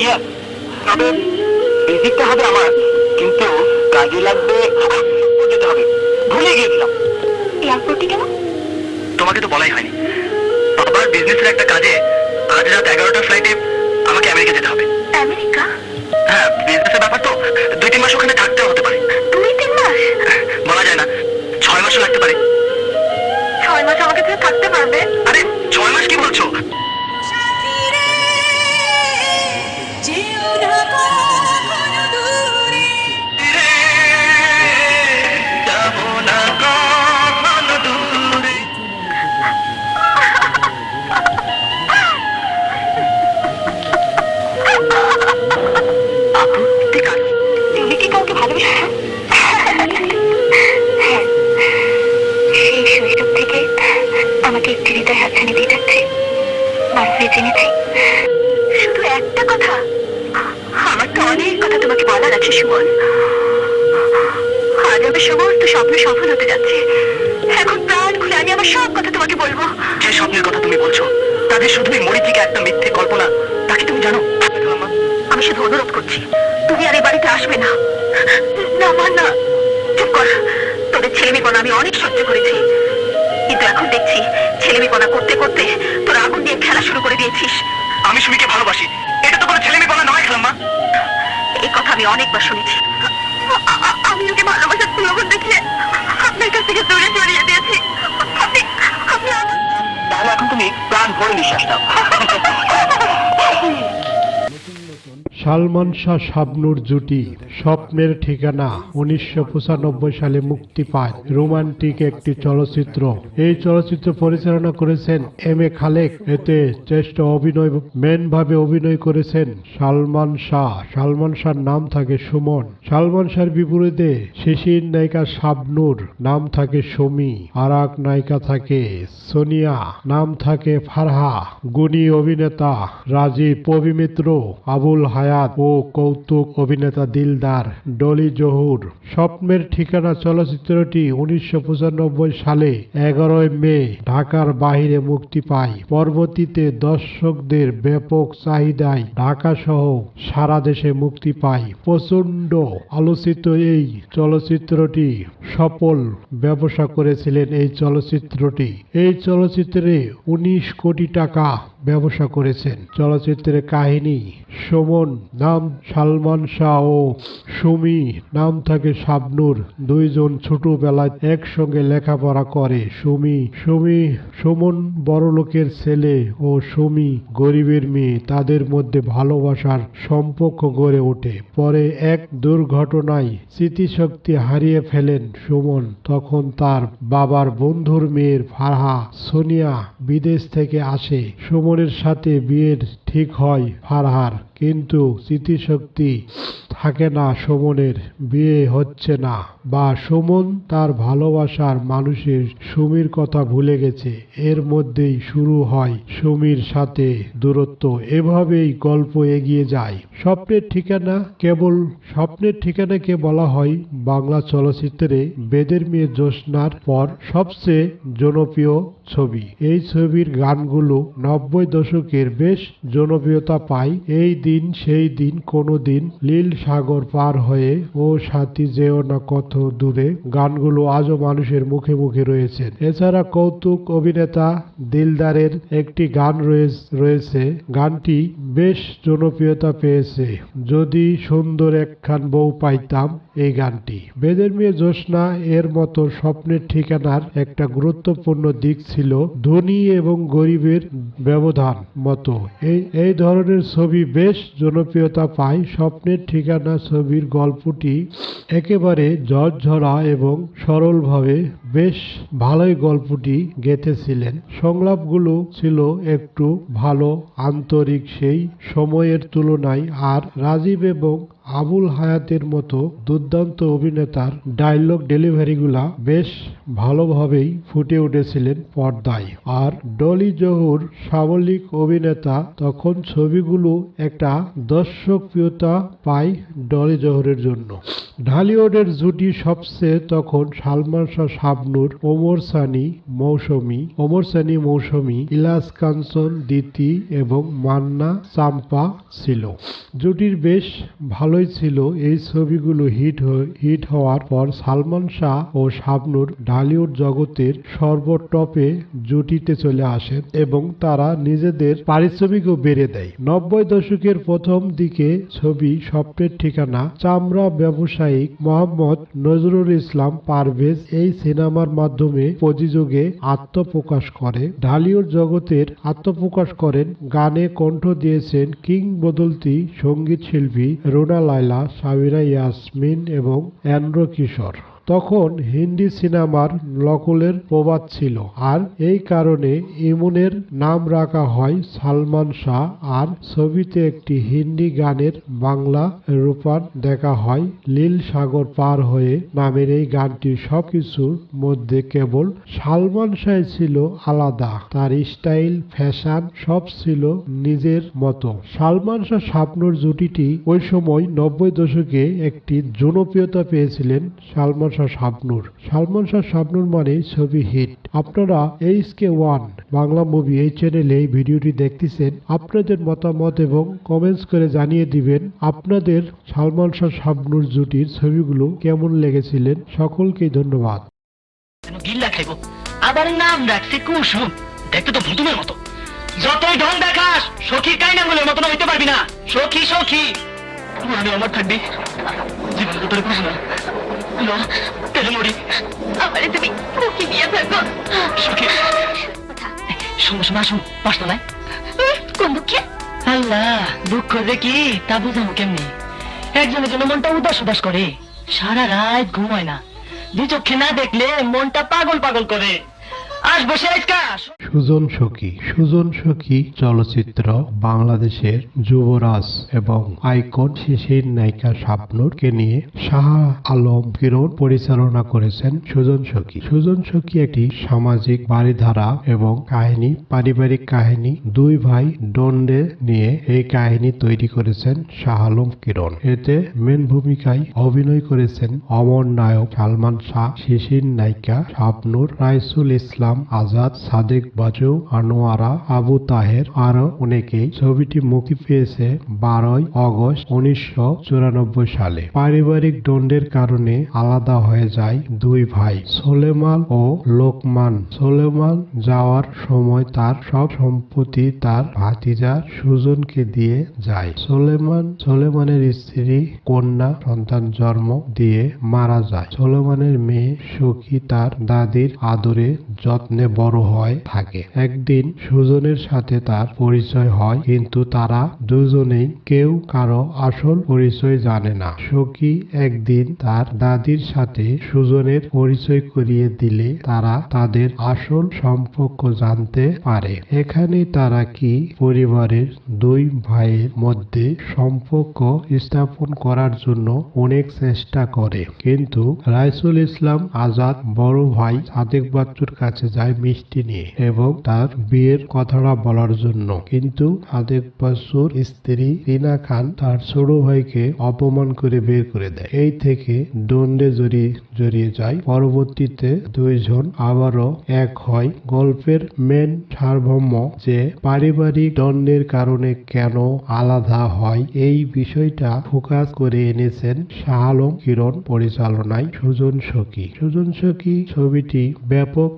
ইয়ে তবে বেসিকটা হবে আমার কিন্তু কাজে লাগবে যেতে হবে। ভুলে গিয়েছিলাম। এয়ারপোর্টে কেন? তোমাকে তো বলাই হয়নি। বাবার বিজনেসের একটা কাজে আজ রাত এগারোটার ফ্লাইটে আমাকে আমেরিকা যেতে হবে। আমেরিকা? হ্যাঁ বিজনেসের ব্যাপার তো দুই তিন মাস ওখানে থাকতে হতে পারে। দুই তিন মাস? বলা যায় না ছয় মাসও লাগতে পারে। ছয় মাস আমাকে থাকতে পারবে। মারফে জেনেছি। শুধু একটা কথা। আমার তো অনেক কথা তোমাকে বলার আছে সুমন। আজ আমার সমস্ত স্বপ্ন সফল হতে যাচ্ছে। এখন প্রাণ খুলে আমি আমার সব কথা তোমাকে বলব। যে স্বপ্নের কথা তুমি বলছো তাদের শুধুই মরিচিকা একটা মিথ্যে কল্পনা। তাকে তুমি জানো? আমি শুধু অনুরোধ করছি তুমি আর এই বাড়িতে আসবে না। না মা না। চুপ কর। তোদের ছেলেমেপনা আমি অনেক সহ্য করেছি। কিন্তু এখন দেখছি ছেলেমেপনা করতে করতে দিয়েছিস? আমি সুমিকে ভালোবাসি। এটা তো কোনো ছেলে মেয়ে বলা নয় খালাম্মা। এই কথা আমি অনেকবার শুনেছি। আমি ওকে ভালোবাসার প্রলোভন দেখিয়ে আপনার কাছ থেকে দূরে সরিয়ে দিয়েছি। আপনি তাহলে এখন তুমি প্রাণ ভরে নিঃশ্বাস নাও সালমান শাহ শাবনুর জুটি স্বপ্নের ঠিকানা উনিশশো পঁচানব্বই সালে মুক্তি পায়। রোমান্টিক একটি চলচ্চিত্র। এই চলচ্চিত্র পরিচালনা করেছেন এম এ খালেক। এতে শ্রেষ্ঠ অভিনয় মেন ভাবে অভিনয় করেছেন সালমান শাহ সালমান শাহর নাম থাকে সুমন। সালমান শাহর বিপরীতে শিশির নায়িকা শাবনুর, নাম থাকে সমী। আর এক নায়িকা থাকে সোনিয়া, নাম থাকে ফারহা। গুণী অভিনেতা রাজীব, পবিমিত্র, আবুল হায়াত ও কৌতুক অভিনেতা দিলদার ডলি জহুর। স্বপ্নের ঠিকানা চলচ্চিত্রটি উনিশশো সালে এগারোই মে ঢাকার বাহিরে মুক্তি পায়। পরবর্তীতে দর্শকদের ব্যাপক চাহিদায় ঢাকা সহ সারা দেশে মুক্তি পায়। প্রচণ্ড আলোচিত এই চলচ্চিত্রটি সফল ব্যবসা করেছিলেন এই চলচ্চিত্রটি। এই চলচ্চিত্রে উনিশ কোটি টাকা ব্যবসা করেছেন। চলচ্চিত্রের কাহিনী সুমন, নাম সালমান শাহ ও সুমি, নাম থাকে শাবনুর। দুইজন ছোটবেলায় একসঙ্গে লেখাপড়া করে। সুমি সুমি, সুমন বড়লোকের ছেলে ও সুমি গরিবের মেয়ে। তাদের মধ্যে ভালোবাসার সম্পর্ক গড়ে ওঠে। পরে এক দুর্ঘটনায় স্মৃতিশক্তি হারিয়ে ফেলেন সুমন। তখন তার বাবার বন্ধুর মেয়ের ফারহা সোনিয়া বিদেশ থেকে আসে। সুমনের সাথে বিয়ের ঠিক হয় ফারহার কিন্তু স্মৃতিশক্তি থাকে না সুমনের, বিয়ে হচ্ছে না। বা সুমন তার ভালোবাসার মানুষের সুমির কথা ভুলে গেছে। এর মধ্যেই শুরু হয় সুমির সাথে দূরত্ব। এভাবেই গল্প এগিয়ে যায়। স্বপ্নের ঠিকানা কেবল, স্বপ্নের ঠিকানাকে বলা হয় বাংলা চলচ্চিত্রে বেদের মেয়ে জ্যোৎস্নার পর সবচেয়ে জনপ্রিয় ছবি। এই ছবির গানগুলো নব্বই দশকের বেশ জনপ্রিয়তা পায়। এই দিন, সেই দিন, কোনো দিন লীল সাগর পার হয়ে, ও সাথী যেও না কত দূরে, গানগুলো আজও মানুষের মুখে মুখে রয়েছে। এছাড়া কৌতুক অভিনেতা দিলদারের একটি গান রয়েছে গানটি বেশ জনপ্রিয়তা পেয়েছে। যদি সুন্দর একখান বউ পাইতাম এই গানটি। বেদের মেয়ে জ্যোৎস্না এর মতো স্বপ্নের ঠিকানার একটা গুরুত্বপূর্ণ দিক ছিল ধনী এবং গরিবের ব্যবধান মতো। এই এই ধরনের ছবি বেশ জনপ্রিয়তা পায় স্বপ্নের ঠিকানা ছবির গল্পটি একেবারে ঝরঝরা এবং সরলভাবে বেশ ভালোই গল্পটি গেঁথেছিলেন। সংলাপগুলো ছিল একটু ভালো, আন্তরিক সেই সময়ের তুলনায় আর রাজীব এবং আবুল হায়াতের মতো দুর্দান্ত অভিনেতার ডায়লগ ডেলিভারিগুলা বেশ ভালোভাবেই ফুটে উঠেছিলেন পর্দায়। আর ডলি জহুর সাবলিক অভিনেতা তখন ছবিগুলো একটা দর্শকপ্রিয়তা পায় ডলি জহুরের জন্য। ঢালিউডের জুটি সবচেয়ে তখন সালমান শাহ শাব শাবনূর, ওমর সানি মৌসুমী, ওমর সানি মৌসুমী, ইলাস কাঞ্চন দিতি এবং মান্না চাম্পা ছিল। জুটির বেশ ভালোই ছিল, এই ছবিগুলো হিট হিট হওয়ার পর সালমান শাহ ও শাবনূর ঢালিউড জগতের সর্বটপে জুটিতে চলে আসেন এবং তারা নিজেদের পারিশ্রমিকও বেড়ে দেয়। নব্বই দশকের প্রথম দিকে ছবি স্বপ্নের ঠিকানা চামড়া ব্যবসায়িক মোহাম্মদ নজরুল ইসলাম পারভেজ এই সিনেমার মাধ্যমে প্রযোজকে আত্মপ্রকাশ করে। ঢালিউড জগতের আত্মপ্রকাশ করেন, গানে কণ্ঠ দিয়েছেন কিংবদন্তি সংগীত শিল্পী রোনা লায়লা সাবিনা ইয়াসমিন এবং অ্যান্ড্রো কিশোর। তখন হিন্দি সিনেমার নকলের প্রবাদ ছিল। আর এই কারণে ইমনের নাম রাখা হয় সালমান শাহ। আর ছবিতে একটি হিন্দি গানের বাংলা রূপান দেখা হয়। লীল সাগর পার হয়ে নামের এই গানটির সবকিছুর মধ্যে কেবল সালমান শাহ ছিল আলাদা। তার স্টাইল, ফ্যাশন সব ছিল নিজের মতো। সালমান শাহ স্বপ্নর জুটিটি ওই সময় নব্বই দশকে একটি জনপ্রিয়তা পেয়েছিলেন সালমান শাহ শাবনুর। সালমান শাহ শাবনুর মানে ছবি হিট আপনারা H K one Bangla movie এই চ্যানেলে এই ভিডিওটি দেখতেছেন, আপনাদের মতামত এবং কমেন্টস করে জানিয়ে দিবেন আপনাদের সালমান শাহ শাবনুর জুটির ছবিগুলো কেমন লেগেছিলেন। সকলকেই ধন্যবাদ। আবার নাম রাখছে কুসুম। দেখতে তো ভুতুমের মতো। যতই ঢং দেখাস সখী মতন হইতে পারবি না। সখী সখী। মানে আমার থাকবি। জীবন তোর না লো, তেলে মরি? আমারে তুমি মুখে নিয়ে থাকো। সখী শোনো শোনো আসুন পাঁচতলায় উম, কোন দুঃখে? আল্লাহ দুঃখ যে কি তা বুঝাবো কেমনি? একজনের জন্য মনটা উদাস উদাস করে। সারা রাত ঘুমায় না। দু চোখে না দেখলে মনটা পাগল পাগল করে। সুজন সখী সুজন সখী চলচ্চিত্র বাংলাদেশের যুবরাজ এবং আইকন শিশির নায়িকা শাবনুরকে নিয়ে শাহ আলম কিরণ পরিচালনা করেছেন সুজন সখী। সুজন সখী একটি সামাজিক বাড়িধারা এবং কাহিনী, পারিবারিক কাহিনী দুই ভাই ডন্ডে নিয়ে এই কাহিনী তৈরি করেছেন শাহ আলম কিরণ। এতে মেন ভূমিকায় অভিনয় করেছেন অমর নায়ক সালমান শাহ, শিশির নায়িকা শাবনুর, রাইসুল ইসলাম আজাদ, সাদেক, বাজু, আনোয়ারা, আবু তাহের আরও অনেকেই ছবিটি মুক্তি পেয়েছে বারোই অগস্ট উনিশশো চুরানব্বই সালে। পারিবারিক দণ্ডের কারণে আলাদা হয়ে যায় দুই ভাই, সোলেমান ও লোকমান। সোলেমান যাওয়ার সময় তার সব সম্পত্তি তার ভাতিজা সুজনকে দিয়ে যায়। সোলেমান, সোলেমানের স্ত্রী, কন্যা, সন্তান জন্ম দিয়ে মারা যায়। সোলেমানের মেয়ে সুখী তার দাদির আদরে যত্নে বড় হয়, থাকে। একদিন সুজনের সাথে তার পরিচয় হয়, কিন্তু তারা দুজনেই কেউ কারও আসল পরিচয় জানে না। সখী একদিন তার দাদির সাথে সুজনের পরিচয় করিয়ে দিলে তারা তাদের আসল সম্পর্ক জানতে পারে। এখানে তারা কি পরিবারের দুই ভাইয়ের মধ্যে সম্পর্ক স্থাপন করার জন্য অনেক চেষ্টা করে? কিন্তু রাইসুল ইসলাম আজাদ বড় ভাই সাদেক বাচ্চুর কাছে যায় মিষ্টি নিয়ে এবং তার বিয়ের কথাটা বলার জন্য। কিন্তু সাদেক বাচ্চুর স্ত্রী রিনা খান তার ছোট ভাইকে অপমান করে বের করে দেয়। এই থেকে দণ্ডে জড়িয়ে জড়িয়ে যায়। পরবর্তীতে দুইজন আবারও এক হয়। গল্পের মেন সারভম্য যে পারিবারিক দণ্ডের কারণে কেন আলাদা হয় এই বিষয়টা ফোকাস করে এনেছেন শাহ আলম কিরণ পরিচালনায় সুজন সখী। সুজন সখী ছবিটি ব্যাপক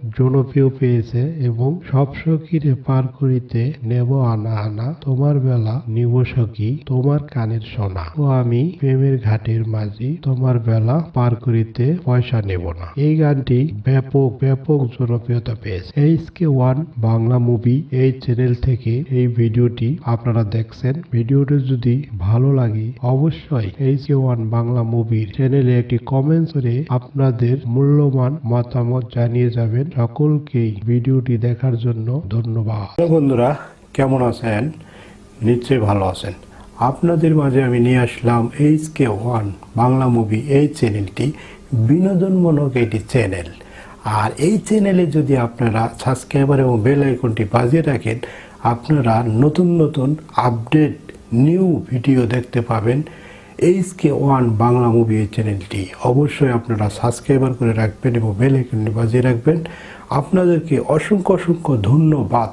জনপ্রিয় পেয়েছে এবং সব সখীরে পার করিতে নেব আনা আনা, তোমার বেলা নিব সখী, তোমার কানের সোনা। ও আমি প্রেমের ঘাটের মাঝি, তোমার বেলা পার করিতে পয়সা নেব না। এই গানটি ব্যাপক ব্যাপক জনপ্রিয়তা পেয়েছে। H K one Bangla movie এই চ্যানেল থেকে এই ভিডিওটি আপনারা দেখছেন। ভিডিওটি যদি ভালো লাগে, অবশ্যই এইচ কে ওয়ান বাংলা মুভির চ্যানেলে একটি কমেন্ট করে আপনাদের মূল্যবান মতামত জানিয়ে যাবেন। সকলকেই ভিডিওটি দেখার জন্য ধন্যবাদ। বন্ধুরা, কেমন আছেন? নিশ্চয়ই ভালো আছেন। আপনাদের মাঝে আমি নিয়ে আসলাম H K one Bangla movie এই চ্যানেলটি, বিনোদনমূলক একটি চ্যানেল। আর এই চ্যানেলে যদি আপনারা সাবস্ক্রাইবার এবং বেল আইকনটি বাজিয়ে রাখেন, আপনারা নতুন নতুন আপডেট, নিউ ভিডিও দেখতে পাবেন। H K one Bangla movie এই চ্যানেলটি অবশ্যই আপনারা সাবস্ক্রাইবার করে রাখবেন এবং বেল আইকনটি বাজিয়ে রাখবেন। আপনাদেরকে অসংখ্য অসংখ্য ধন্যবাদ।